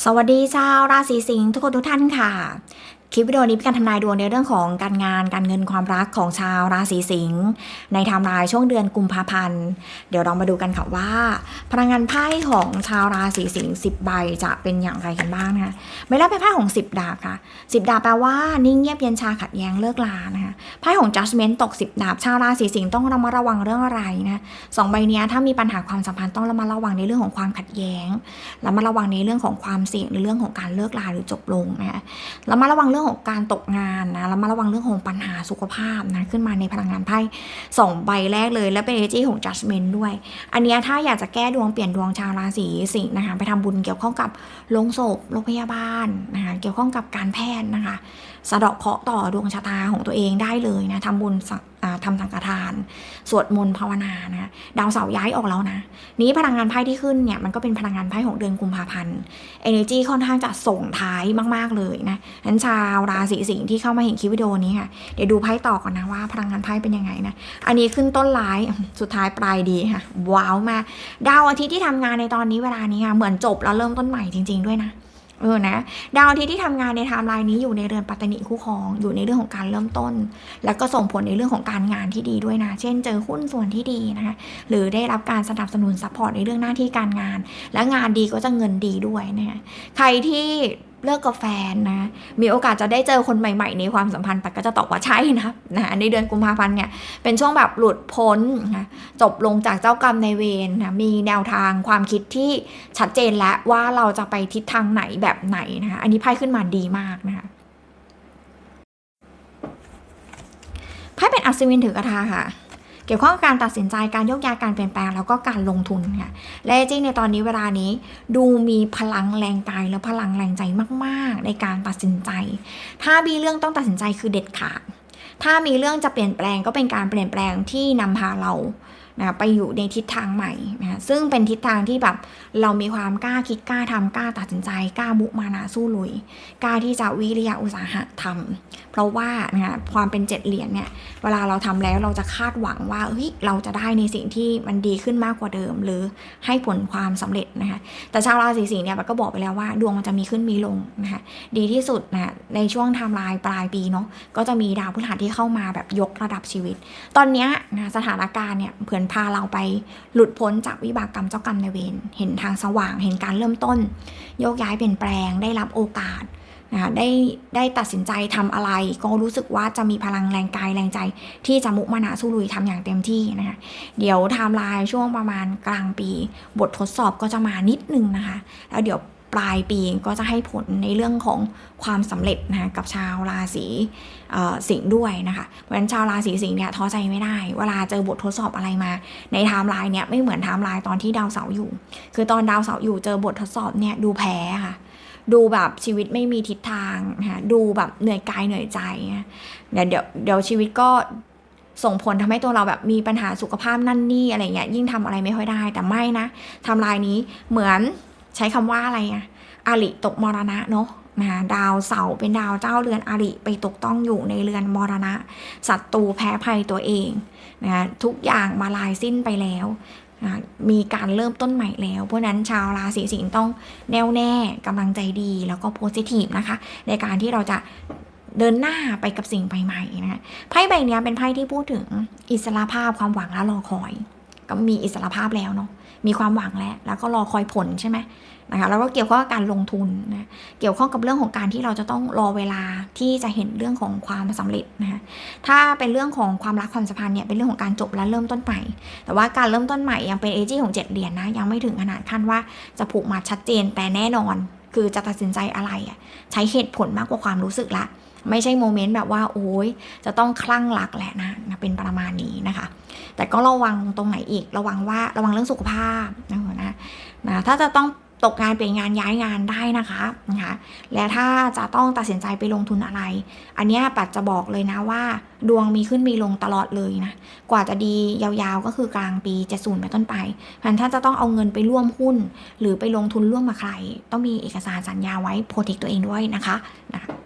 สวัสดีชาวราศีสิงห์ทุกคนทุกท่านค่ะ คลิปวิดีโอนี้เป็นการทำนายดวงในเรื่องของการงานการเงินความรักของชาวราศีสิงห์ในไทม์ไลน์ช่วงเดือนกุมภาพันธ์ เดี๋ยวเรามาดูกันค่ะว่า พลังงานไพ่ของชาวราศีสิงห์10ใบจะเป็นอย่างไรกันบ้างนะคะไม่รับเป็นไพ่ของ 10 ดาบค่ะ 10 ดาบแปลว่านิ่งเงียบเย็นชาขัดแย้งเลิกลานะคะไพ่ของ judgment ตก 10 ดาบชาวราศีสิงห์ต้องระมัดระวังเรื่องอะไรนะสองใบเนี้ยถ้ามีปัญหาความสัมพันธ์ต้องระมัดระวังในเรื่องของความขัดแย้งระมัดระวังในเรื่องของความเสี่ยงในเรื่องของการเลิกลาหรือจบลงนะคะระมัดระวังเรื่องของการตกงานนะแล้วมาระวังเรื่องของปัญหาสุขภาพนะขึ้นมาในพลังงานไพ่สองใบแรกเลย และเป็นเอเจของ judgment ด้วย อันนี้ถ้าอยากจะแก้ดวงเปลี่ยนดวงชาวราศีสิงห์นะคะไปทำบุญเกี่ยวข้องกับโรงศพโรงพยาบาลนะคะเกี่ยวข้องกับการแพทย์นะคะสะเดาะเคราะห์ต่อดวงชะตาของตัวเองได้เลยนะทำบุญสัก อ่าทำสังฆทาน สวดมนต์ภาวนานะดาวเสาร์ย้ายออกแล้วนะ นี้พลังงานไพ่ที่ขึ้นเนี่ยมันก็เป็นพลังงานไพ่ของเดือนกุมภาพันธ์ energy ค่อนข้างจะส่งท้ายมาก ๆเลยนะนั้นชาวราศีสิงห์ที่เข้ามาเห็นคลิปวิดีโอนี้ค่ะเดี๋ยวดูไพ่ต่อก่อนนะว่าพลังงานไพ่เป็นยังไงนะอันนี้ขึ้นต้นร้ายสุดท้ายปลายดีค่ะว้าวมาดาวอาทิตย์ที่ทำงานในตอนนี้เวลานี้ค่ะเหมือนจบแล้วเริ่มต้นใหม่จริง ๆด้วยนะ เออนะดาวอาทิตย์ที่ทำงานในไทม์ไลน์นี้อยู่ในเรือนปัตตนิคู่ครอง อยู่ในเรื่องของการเริ่มต้น แล้วก็ส่งผลในเรื่องของการงานที่ดีด้วยนะ เช่น เจอหุ้นส่วนที่ดีนะคะหรือได้รับการสนับสนุนซัพพอร์ตในเรื่องหน้าที่การงาน และงานดีก็จะเงินดีด้วยนะคะใครที่ เลิกกับแฟนนะ มีโอกาสจะได้เจอคนใหม่ ๆ ในความสัมพันธ์ปัดก็จะตอบว่าใช่นะนะในเดือนกุมภาพันธ์เนี่ยเป็นช่วงแบบหลุดพ้นนะจบลงจากเจ้ากรรมในเวรนะมีแนวทางความคิดที่ชัดเจนแล้วว่าเราจะไปทิศทางไหนแบบไหนนะคะอันนี้ไพ่ขึ้นมาดีมากนะคะไพ่เป็นอัศวินถือกระทาค่ะ เกี่ยวข้องกับการตัดสินใจการยกย้ายการเปลี่ยนแปลงแล้วก็การลงทุนค่ะและจริงในตอนนี้เวลานี้ดูมีพลังแรงกายและพลังแรงใจมากๆ ในการตัดสินใจ ถ้ามีเรื่องต้องตัดสินใจคือเด็ดขาดถ้ามีเรื่องจะเปลี่ยนแปลงก็เป็นการเปลี่ยนแปลงที่นำพาเรา นะไปอยู่ในทิศทางใหม่นะซึ่งเป็นทิศทางที่แบบเรามีความกล้าคิดกล้าทำกล้าตัดสินใจกล้ามุมานะสู้ลุยกล้าที่จะวิริยะอุตสาหะทำเพราะว่านะความเป็นเจ็ดเหรียญเนี่ยเวลาเราทำแล้วเราจะคาดหวังว่าเฮ้ยเราจะได้ในสิ่งที่มันดีขึ้นมากกว่าเดิม หรือให้ผลความสำเร็จนะคะแต่ชาวราศีสิงห์เนี่ยมันก็บอกไปแล้วว่าดวงมันจะมีขึ้นมีลงนะคะดีที่สุดนะในช่วงไทม์ไลน์ปลายปีเนาะก็จะมีดาวพฤหัสที่เข้ามาแบบยกระดับชีวิต ตอนนี้นะสถานการณ์เนี่ยเผื่อนพาเราไปหลุดพ้นจากวิบากกรรมเจ้ากรรมนายเวรเห็นทางสว่างเห็นการเริ่มต้น โยกย้ายเปลี่ยนแปลงได้รับโอกาสนะคะได้ได้ตัดสินใจทำอะไร ก็รู้สึกว่าจะมีพลังแรงกายแรงใจ ที่จะมุมานะสู้ลุยทำอย่างเต็มที่นะคะเดี๋ยวไทม์ไลน์ช่วงประมาณกลางปี บททดสอบก็จะมานิดนึงนะคะ แล้วเดี๋ยว ปลายปีก็จะให้ผลในเรื่องของความสำเร็จนะคะกับชาวราศีสิงห์ด้วยนะคะเพราะฉะนั้นชาวราศีสิงห์เนี่ยท้อใจไม่ได้ เวลาเจอบททดสอบอะไรมา ในไทม์ไลน์เนี่ยไม่เหมือนไทม์ไลน์ตอนที่ดาวเสาร์อยู่ คือตอนดาวเสาร์อยู่เจอบททดสอบเนี่ยดูแพ้ค่ะดูแบบชีวิตไม่มีทิศทางนะคะดูแบบเหนื่อยกายเหนื่อยใจนะเดี๋ยวเดี๋ยวเดี๋ยวชีวิตก็ส่งผลทำให้ตัวเราแบบมีปัญหาสุขภาพนั่นนี่อะไรเงี้ยยิ่งทำอะไรไม่ค่อยได้แต่ไม่นะทำลายนี้เหมือน ใช้คำว่าอะไรอะอาริตกมรณะเนาะนะดาวเสาร์เป็นดาวเจ้าเรือนอาริไปตกต้องอยู่ในเรือนมรณะศัตรูแพ้ภัยตัวเองนะคะทุกอย่างมาลายสิ้นไปแล้วนะมีการเริ่มต้นใหม่แล้ว เพราะนั้นชาวราศีสิงห์ต้องแน่วแน่กำลังใจดีแล้วก็โพสิทีฟนะคะ ในการที่เราจะเดินหน้าไปกับสิ่งใหม่ๆนะคะไพ่ใบเนี้ยเป็นไพ่ที่พูดถึงอิสระภาพความหวังและรอคอย ก็มีอิสรภาพแล้วเนาะมีความหวังแล้ว แล้วก็รอคอยผลใช่ไหมนะคะแล้วก็เกี่ยวข้องกับการลงทุนนะเกี่ยวข้องกับเรื่องของการที่เราจะต้องรอเวลาที่จะเห็นเรื่องของความสำเร็จนะคะถ้าเป็นเรื่องของความรักความสัมพันธ์เนี่ยเป็นเรื่องของการจบและเริ่มต้นใหม่ แต่ว่าการเริ่มต้นใหม่ยังเป็นเอจีของเจ็ดเหรียญนะยังไม่ถึงขนาดขั้นว่าจะผูกมัดชัดเจนแต่แน่นอน คือจะตัดสินใจอะไรอะใช้เหตุผลมากกว่าความรู้สึกละ ไม่ใช่โมเมนต์แบบว่าโอ้ยจะต้องคลั่งรักแหละนะนะเป็นประมาณนี้นะคะ แต่ก็ระวังตรงไหนอีกระวังว่าระวังเรื่องสุขภาพนะนะนะถ้าจะต้องตกงานเปลี่ยนงานย้ายงานได้นะคะนะคะและถ้าจะต้องตัดสินใจไปลงทุนอะไร อันนี้ปัดจะบอกเลยนะว่า ดวงมีขึ้นมีลงตลอดเลยนะ กว่าจะดียาวๆก็คือกลางปีจะศูนไปต้นไปพันถ้าจะต้องเอาเงินไปร่วมหุ้น หรือไปลงทุนร่วมกับใคร ต้องมีเอกสารสัญญาไว้โปรเทคตัวเองด้วยนะคะนะคะ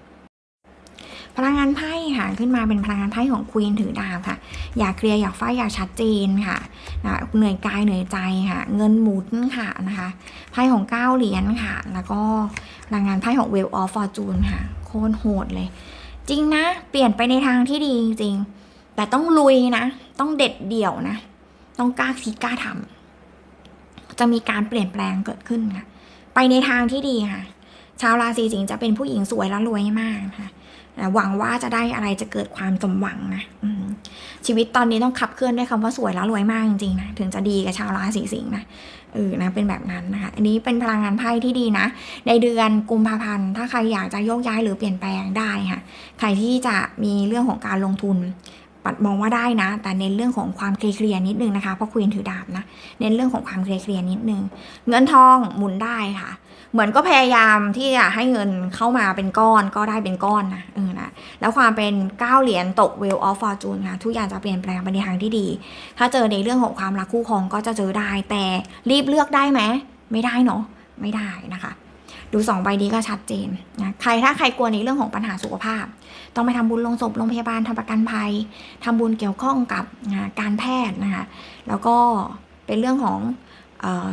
พลังงานไพ่ค่ะขึ้นมาเป็นพลังงานไพ่ของควีนถือดาบค่ะ อยากเคลียร์อยากไฟอยากชัดเจนค่ะนะเหนื่อยกายเหนื่อยใจค่ะ เงินหมุนค่ะนะคะไพ่ของเก้าเหรียญค่ะ แล้วก็พลังงานไพ่ของเวลออฟฟอร์จูนค่ะ โคตรโหดเลย จริงนะ เปลี่ยนไปในทางที่ดีจริง แต่ต้องลุยนะ ต้องเด็ดเดี่ยวนะ ต้องกล้าคิดกล้าทำจะมีการเปลี่ยนแปลงเกิดขึ้นค่ะ ไปในทางที่ดีค่ะ ชาวราศีสิงห์จะเป็นผู้หญิงสวยและรวยมากนะคะ นะหวังว่าจะได้อะไรจะเกิดความสมหวังนะชีวิตตอนนี้ต้องขับเคลื่อนด้วยคำว่าสวยและรวยมากจริงๆนะถึงจะดีกับชาวราศีสิงห์นะเออนะเป็นแบบนั้นนะคะอันนี้เป็นพลังงานไพ่ที่ดีนะ ในเดือนกุมภาพันธ์ถ้าใครอยากจะโยกย้ายหรือเปลี่ยนแปลงได้ค่ะใครที่จะมีเรื่องของการลงทุนปัดมองว่าได้นะ แต่เน้นเรื่องของความเคลียร์นิดนึงนะคะเพราะควีนถือดาบนะ เน้นเรื่องของความเคลียร์นิดนึง เงินทองหมุนได้ค่ะ เหมือนก็พยายามที่จะให้เงินเข้ามาเป็นก้อนก็ได้เป็นก้อนนะเออนะ แล้วความเป็น9เหรียญตก Wheel of Fortune ค่ะ ทุกอย่างจะเปลี่ยนแปลงไปในทางที่ดี ถ้าเจอในเรื่องของความรักคู่ครองก็จะเจอได้ แต่รีบเลือกได้ไหม ไม่ได้เนาะ ไม่ได้นะคะ ดูสองใบนี้ก็ชัดเจนนะใครถ้าใครกลัวในเรื่องของปัญหาสุขภาพ ต้องไปทำบุญลงศพโรงพยาบาลทำประกันภัยทำบุญเกี่ยวข้องกับนะการแพทย์นะคะ แล้วก็เป็นเรื่องของออ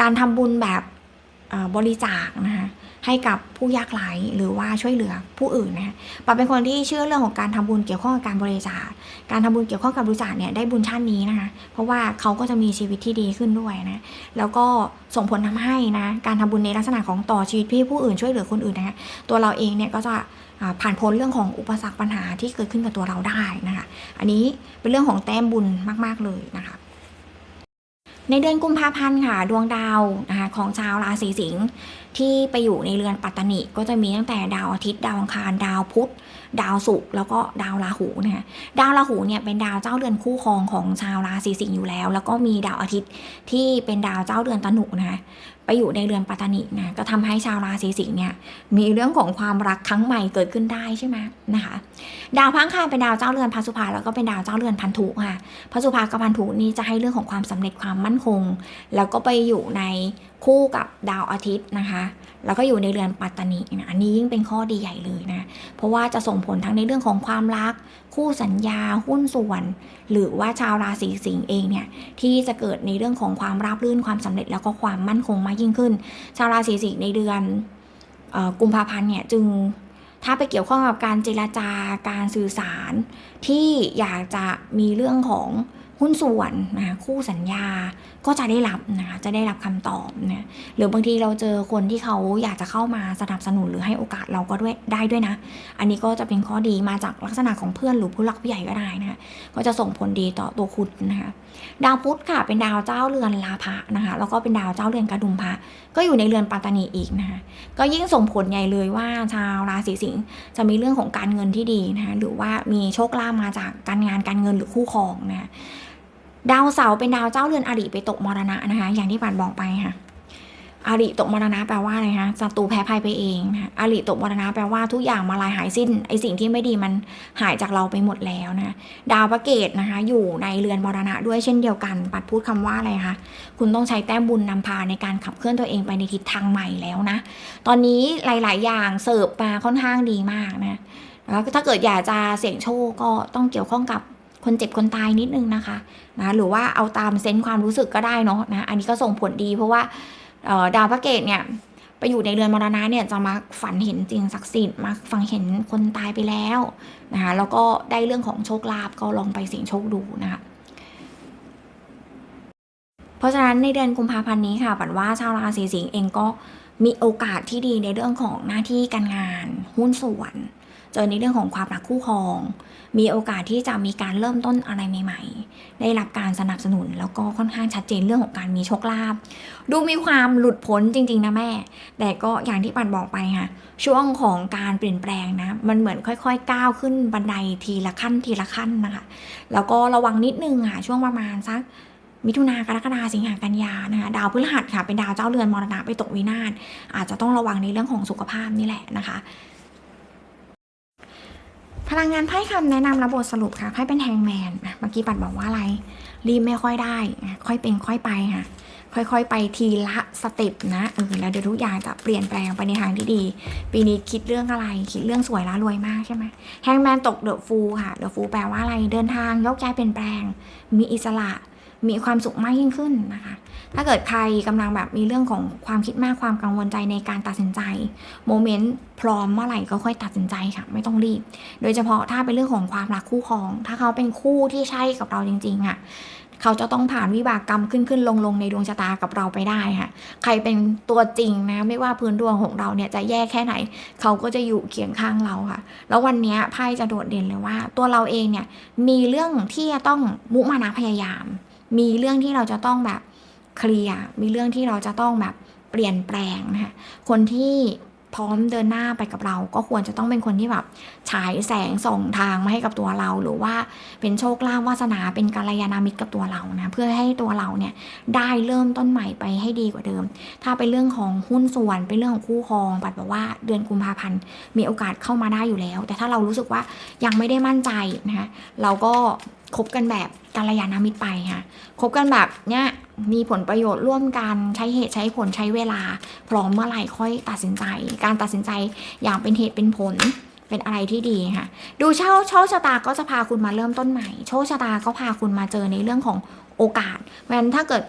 การทำบุญแบบบริจาคนะคะ ให้กับผู้ยากไร้หรือว่าช่วยเหลือผู้อื่นนะคะปาเป็นคนที่เชื่อเรื่องของการทำบุญเกี่ยวข้องกับการบริจาค การทำบุญเกี่ยวข้องกับบริจาคเนี่ยได้บุญชาตินี้นะคะ เพราะว่าเขาก็จะมีชีวิตที่ดีขึ้นด้วยนะ แล้วก็ส่งผลทำให้นะ การทำบุญในลักษณะของต่อชีวิตพี่ผู้อื่นช่วยเหลือคนอื่นนะคะ ตัวเราเองเนี่ยก็จะผ่านพ้นเรื่องของอุปสรรคปัญหาที่เกิดขึ้นกับตัวเราได้นะคะ อันนี้เป็นเรื่องของแต้มบุญมาก ๆเลยนะคะ ในเดือนกุมภาพันธ์ค่ะดวงดาวนะคะของชาวราศีสิงห์ที่ไปอยู่ในเรือนปัตตนิก็จะมีตั้งแต่ดาวอาทิตย์ดาวอังคารดาวพุธ ดาวศุกร์แล้วก็ดาวราหูนะคะดาวราหูเนี่ยเป็นดาวเจ้าเรือนคู่ครองของชาวราศีสิงห์อยู่แล้ว แล้วก็มีดาวอาทิตย์ที่เป็นดาวเจ้าเรือนตนุนะคะ ไปอยู่ในเรือนปัตตนินะก็ทำให้ชาวราศีสิงห์เนี่ยมีเรื่องของความรักครั้งใหม่เกิดขึ้นได้ใช่ไหมนะคะ ดาวพังคารเป็นดาวเจ้าเรือนพัสุภาแล้วก็เป็นดาวเจ้าเรือนพันธุค่ะพัสุภากับพันธุนี่จะให้เรื่องของความสำเร็จความมั่นคง แล้วก็ไปอยู่ในคู่กับดาวอาทิตย์นะคะ แล้วก็อยู่ในเรือนปัตตนินะอันนี้ยิ่งเป็นข้อดีใหญ่เลยนะ เพราะว่าจะส่งผลทั้งในเรื่องของความรัก คู่สัญญา หุ้นส่วน หรือว่าชาวราศีสิงห์เองเนี่ยที่จะเกิดในเรื่องของความราบรื่นความสำเร็จแล้วก็ความมั่นคงมากยิ่งขึ้น ชาวราศีสิงห์ในเดือนออกุมภาพันธ์เนี่ยจึงถ้าไปเกี่ยวข้องกับการเจรจาการสื่อสาร ที่อยากจะมีเรื่องของหุ้นส่วนนะคู่สัญญา ก็จะได้รับนะคะจะได้รับคำตอบนะหรือบางทีเราเจอคนที่เขาอยากจะเข้ามาสนับสนุนหรือให้โอกาสเราก็ด้วยได้ด้วยนะ อันนี้ก็จะเป็นข้อดีมาจากลักษณะของเพื่อนหรือผู้หลักผู้ใหญ่ก็ได้นะคะก็จะส่งผลดีต่อตัวคุณนะคะดาวพุธค่ะเป็นดาวเจ้าเรือนลาภะนะคะแล้วก็เป็นดาวเจ้าเรือนกระดุมพระก็อยู่ในเรือนปัตตานีอีกนะคะก็ยิ่งส่งผลใหญ่เลยว่าชาวราศีสิงห์จะมีเรื่องของการเงินที่ดีนะคะหรือว่ามีโชคลาภมาจากการงานการเงินหรือคู่ครองนะคะ ดาวเสาร์เป็นดาวเจ้าเรือนอริไปตกมรณะนะคะ อย่างที่ปันบอกไปค่ะอริตกมรณะแปลว่าอะไรคะศัตรูแพ้ภัยไปเองนะคะอริตกมรณะแปลว่าทุกอย่างมาลายหายสิ้น ไอสิ่งที่ไม่ดีมันหายจากเราไปหมดแล้วนะ ดาวพระเกตนะคะ อยู่ในเรือนมรณะด้วยเช่นเดียวกัน ปัดพูดคำว่าอะไรคะ คุณต้องใช้แต้มบุญนำพาในการขับเคลื่อนตัวเองไปในทิศทางใหม่แล้วนะ ตอนนี้หลาย ๆ อย่างเสิร์ฟมาค่อนข้างดีมากนะ แล้วถ้าเกิดอยากจะเสี่ยงโชคก็ต้องเกี่ยวข้องกับ คนเจ็บคนตายนิดนึงนะคะนะหรือว่าเอาตามเซนส์ความรู้สึกก็ได้เนาะนะอันนี้ก็ส่งผลดีเพราะว่าดาวพระเกตเนี่ยไปอยู่ในเรือนมรณะเนี่ยจะมาฝันเห็นสิ่งศักดิ์สิทธิ์มาฝันเห็นคนตายไปแล้วนะคะแล้วก็ได้เรื่องของโชคลาภก็ลองไปเสี่ยงโชคดูนะคะเพราะฉะนั้นในเดือนกุมภาพันธ์นี้ค่ะปันว่าชาวราศีสิงห์เองก็มีโอกาสที่ดีในเรื่องของหน้าที่การงาน หุ้นส่วน เจอในเรื่องของความรักคู่ครอง มีโอกาสที่จะมีการเริ่มต้นอะไรใหม่ ๆ ได้รับการสนับสนุนแล้วก็ค่อนข้างชัดเจนเรื่องของการมีโชคลาภดูมีความหลุดพ้นจริง ๆ นะแม่ แต่ก็อย่างที่ปันบอกไปค่ะช่วงของการเปลี่ยนแปลงนะ มันเหมือนค่อยๆก้าวขึ้นบันไดทีละขั้นทีละขั้นนะคะ แล้วก็ระวังนิดนึงค่ะช่วงประมาณสักมิถุนากรกฎาสิงหากันยานะคะดาวพฤหัสค่ะเป็นดาวเจ้าเรือนมรณะไปตกวินาศอาจจะต้องระวังในเรื่องของสุขภาพนี่แหละนะคะ พลังงานไพ่คำแนะนำระบบสรุปค่ะไพ่เป็นแฮงแมนเมื่อกี้ปัดบอกว่าอะไร รีบไม่ค่อยได้ ค่อยเป็นค่อยไปค่ะ ค่อยๆ ไปทีละสเต็ปนะเออแล้วเดี๋ยวทุกอย่างจะเปลี่ยนแปลงไปในทางที่ดี ปีนี้คิดเรื่องอะไร คิดเรื่องสวยและรวยมากใช่ไหมแฮงแมนตกเดอะฟูค่ะเดอะฟูแปลว่าอะไรเดินทางยกย้ายเปลี่ยนแปลง มีอิสระ มีความสุขมากยิ่งขึ้นนะคะ ถ้าเกิดใครกำลังแบบมีเรื่องของความคิดมากความกังวลใจในการตัดสินใจโมเมนต์พร้อมเมื่อไหร่ก็ค่อยตัดสินใจค่ะ ไม่ต้องรีบ โดยเฉพาะถ้าเป็นเรื่องของความรักคู่ครอง ถ้าเขาเป็นคู่ที่ใช่กับเราจริงๆอะเขาจะต้องผ่านวิบากกรรมขึ้นขึ้นลงลงในดวงชะตากับเราไปได้ค่ะ ใครเป็นตัวจริงนะ ไม่ว่าพื้นดวงของเราเนี่ยจะแย่แค่ไหน เขาก็จะอยู่เคียงข้างเราค่ะ แล้ววันนี้ไพ่จะโดดเด่นเลยว่า ตัวเราเองเนี่ยมีเรื่องที่จะต้องมุมานะพยายาม มีเรื่องที่เราจะต้องแบบเคลียร์มีเรื่องที่เราจะต้องแบบเปลี่ยนแปลงนะคะคนที่พร้อมเดินหน้าไปกับเรา ก็ควรจะต้องเป็นคนที่แบบฉายแสงส่องทางมาให้กับตัวเรา หรือว่าเป็นโชคลาภวาสนาเป็นกัลยาณมิตรกับตัวเรานะเพื่อให้ตัวเราเนี่ยได้เริ่มต้นใหม่ไปให้ดีกว่าเดิม ถ้าเป็นเรื่องของหุ้นส่วนเป็นเรื่องของคู่ครองปัดบอกว่าเดือนกุมภาพันธ์มีโอกาสเข้ามาได้อยู่แล้ว แต่ถ้าเรารู้สึกว่ายังไม่ได้มั่นใจนะคะเราก็คบกันแบบกัลยาณมิตรไปค่ะคบกันแบบเนี้ยมีผลประโยชน์ร่วมกันใช้เหตุใช้ผลใช้เวลา พร้อมเมื่อไหร่ค่อยตัดสินใจ การตัดสินใจอย่างเป็นเหตุเป็นผลเป็นอะไรที่ดีค่ะ ดูเช่าโชคชะตาก็จะพาคุณมาเริ่มต้นใหม่ โชคชะตาก็พาคุณมาเจอในเรื่องของโอกาสเพราะฉะนั้นถ้าเกิด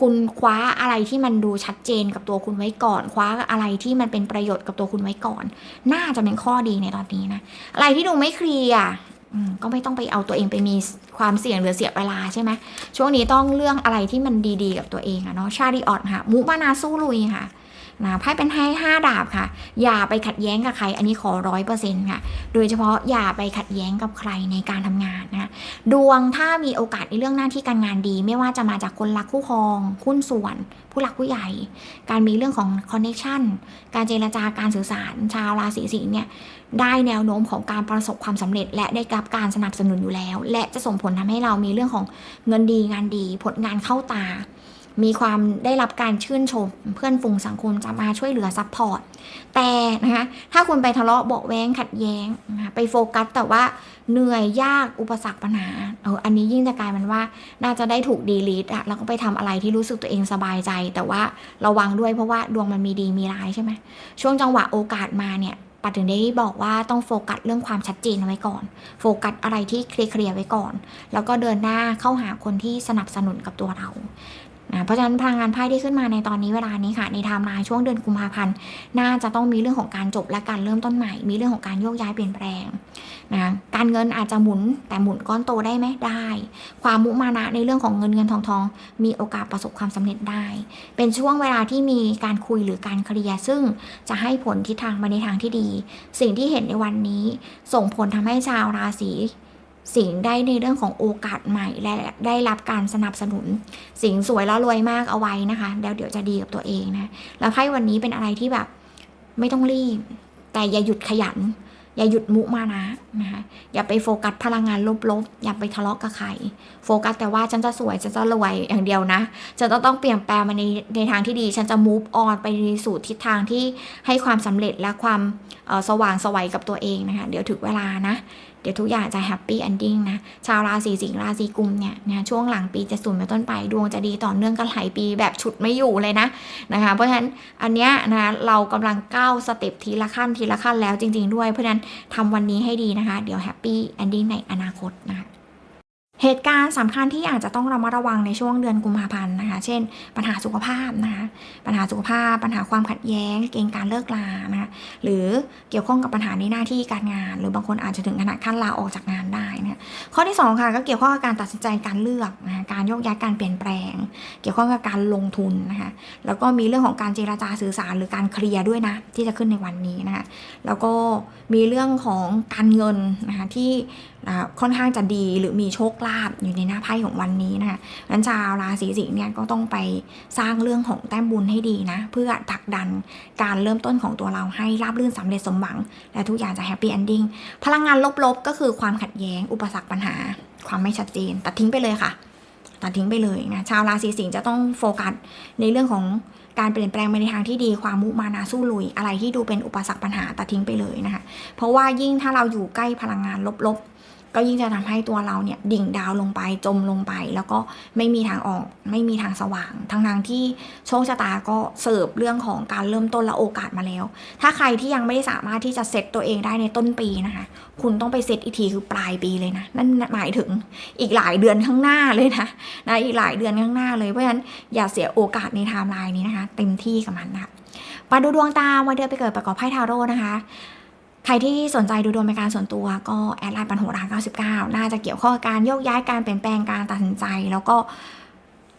คุณคว้าอะไรที่มันดูชัดเจนกับตัวคุณไว้ก่อน คว้าอะไรที่มันเป็นประโยชน์กับตัวคุณไว้ก่อน น่าจะเป็นข้อดีในตอนนี้นะ อะไรที่ดูไม่เคลียร์ ก็ไม่ต้องไปเอาตัวเองไปมีความเสี่ยงหรือเสียเวลาใช่ไหมช่วงนี้ต้องเรื่องอะไรที่มันดีๆ กับตัวเองอะเนาะชาดีออดค่ะ มุมานาสู้ลุยค่ะ นะไพ่เป็นให้ห้าดาบค่ะ อย่าไปขัดแย้งกับใคร อันนี้ขอร้อยเปอร์เซ็นต์ค่ะ โดยเฉพาะอย่าไปขัดแย้งกับใครในการทำงานนะดวงถ้ามีโอกาสในเรื่องหน้าที่การงานดี ไม่ว่าจะมาจากคนรักคู่ครองหุ้นส่วน ผู้หลักผู้ใหญ่ การมีเรื่องของคอนเน c t ชันการเจรจาการสื่อสาร ชาวราศีสิงห์เนี่ยได้แนวโน้มของการประสบความสำเร็จ และได้รับการสนับสนุนอยู่แล้ว และจะส่งผลทำให้เรามีเรื่องของเงินดีงานดี ผลงานเข้าตา มีความได้รับการชื่นชม เพื่อนฝูงสังคมจะมาช่วยเหลือซัพพอร์ตแต่นะคะถ้าคุณไปทะเลาะเบาะแว้งขัดแย้งนะไปโฟกัสแต่ว่าเหนื่อยยากอุปสรรคปัญหาเอออันนี้ยิ่งจะกลายเป็นว่าน่าจะได้ถูกดีลีทอะแล้วก็ไปทำอะไรที่รู้สึกตัวเองสบายใจ แต่ว่าระวังด้วยเพราะว่าดวงมันมีดีมีร้ายใช่ไหมช่วงจังหวะโอกาสมาเนี่ยปัดถึงได้บอกว่าต้องโฟกัสเรื่องความชัดเจนไว้ก่อน โฟกัสอะไรที่เคลียร์ไว้ก่อน แล้วก็เดินหน้าเข้าหาคนที่สนับสนุนกับตัวเรา นะเพราะฉะนั้นพลังงานไพ่ที่ขึ้นมาในตอนนี้เวลานี้ค่ะ ในไทม์ไลน์ช่วงเดือนกุมภาพันธ์น่าจะต้องมีเรื่องของการจบและการเริ่มต้นใหม่ มีเรื่องของการโยกย้ายเปลี่ยนแปลงนะการเงินอาจจะหมุนแต่หมุนก้อนโตได้ไหมได้ ความมุมานะในเรื่องของเงินเงินทองทองมีโอกาสประสบความสำเร็จได้ เป็นช่วงเวลาที่มีการคุยหรือการเคลียร์ซึ่งจะให้ผลทิศทางมาในทางที่ดี สิ่งที่เห็นในวันนี้ส่งผลทำให้ชาวราศี สิงได้ในเรื่องของโอกาสใหม่และได้รับการสนับสนุน สิงสวยแล้วรวยมากเอาไว้นะคะ แล้วเดี๋ยวจะดีกับตัวเองนะแล้วไพ่วันนี้เป็นอะไรที่แบบ ไม่ต้องรีบ แต่อย่าหยุดขยัน อย่าหยุดมุมานะนะคะอย่าไปโฟกัสพลังงานลบๆอย่าไปทะเลาะกับใครโฟกัสแต่ว่าฉันจะสวยฉันจะรวยอย่างเดียวนะฉันจะต้องเปลี่ยนแปลงมาในในทางที่ดี ฉันจะ move on ไปในสู่ทิศทางที่ให้ความสำเร็จและความออสว่างสวัยกับตัวเองนะคะเดี๋ยวถึงเวลานะ เดี๋ยวทุกอย่างจะแฮปปี้เอนดิ้งนะ ชาวราศีสิงห์ราศีกุมเนี่ยนะช่วงหลังปีจะสูนไปต้นไปดวงจะดีต่อเนื่องกันหลายปีแบบฉุดไม่อยู่เลยนะนะคะ เพราะฉะนั้นอันเนี้ยนะเรากำลังก้าวสเต็ปทีละขั้นทีละขั้นแล้วจริง ๆ ด้วยเพราะฉะนั้นทำวันนี้ให้ดีนะคะ เดี๋ยวแฮปปี้เอนดิ้งในอนาคตนะคะ เหตุการณ์สำคัญที่อาจจะต้องระมัดระวังในช่วงเดือนกุมภาพันธ์นะคะ เช่น ปัญหาสุขภาพนะคะ ปัญหาสุขภาพ ปัญหาความขัดแย้ง เกณฑ์การเลิกลานะคะ หรือเกี่ยวข้องกับปัญหาในหน้าที่การงาน หรือบางคนอาจจะถึงขนาดขั้นลาออกจากงานได้นะคะข้อที่สองค่ะ ก็เกี่ยวข้องกับการตัดสินใจการเลือกนะคะการโยกย้ายการเปลี่ยนแปลง เกี่ยวข้องกับการลงทุนนะคะ แล้วก็มีเรื่องของการเจราจาสื่อสารหรือการเคลียร์ด้วยนะที่จะขึ้นในวันนี้นะคะ แล้วก็มีเรื่องของการเงินนะคะที่ อ่าค่อนข้างจะดีหรือมีโชคลาภอยู่ในหน้าไพ่ของวันนี้นะคะนั้นชาวราศีสิงห์เนี่ยก็ต้องไปสร้างเรื่องของแต้มบุญให้ดีนะ เพื่อผลักดันการเริ่มต้นของตัวเราให้ราบรื่นสำเร็จสมหวัง และทุกอย่างจะแฮปปี้เอนดิ้งพลังงานลบๆ ก็คือความขัดแย้งอุปสรรคปัญหา ความไม่ชัดเจนตัดทิ้งไปเลยค่ะตัดทิ้งไปเลยนะชาวราศีสิงห์จะต้องโฟกัสในเรื่องของการเปลี่ยนแปลงไปในทางที่ดีความมุมานะสู้ลุย อะไรที่ดูเป็นอุปสรรคปัญหาตัดทิ้งไปเลยนะคะเพราะว่ายิ่งถ้าเราอยู่ใกล้พลังงานลบๆ ก็ยิ่งจะทำให้ตัวเราเนี่ยดิ่งดาวลงไปจมลงไป แล้วก็ไม่มีทางออกไม่มีทางสว่าง ทั้งทางที่โชคชะตาก็เสิร์ฟเรื่องของการเริ่มต้นและโอกาสมาแล้ว ถ้าใครที่ยังไม่ได้สามารถที่จะเซตตัวเองได้ในต้นปีนะคะ คุณต้องไปเซตอีกทีคือปลายปีเลยนะนั่นหมายถึงอีกหลายเดือนข้างหน้าเลยนะนะอีกหลายเดือนข้างหน้าเลยเพราะฉะนั้นอย่าเสียโอกาสในไทม์ไลน์นี้นะคะ เต็มที่กับมันนะคะมาดูดวงตาวันเดือนไปเกิดประกอบไพ่ทาโร่นะคะ ใครที่สนใจดูดวงเป็นการส่วนตัวก็แอดไลน์ปันโหรา99 น่าจะเกี่ยวข้องกับการโยกย้ายการเปลี่ยนแปลงการตัดสินใจ แล้วก็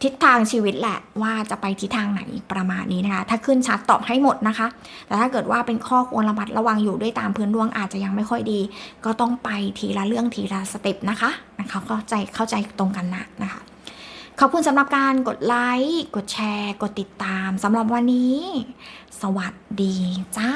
ทิศทางชีวิตแหละว่าจะไปทิศทางไหนประมาณนี้นะคะ ถ้าขึ้นชัดตอบให้หมดนะคะ แต่ถ้าเกิดว่าเป็นข้อควรระมัดระวังอยู่ด้วยตามพื้นดวงอาจจะยังไม่ค่อยดี ก็ต้องไปทีละเรื่องทีละสเต็ปนะคะนะคะเข้าใจเข้าใจตรงกันนะนะคะ ขอบคุณสำหรับการกดไลค์กดแชร์ กดติดตามสำหรับวันนี้ สวัสดีจ้า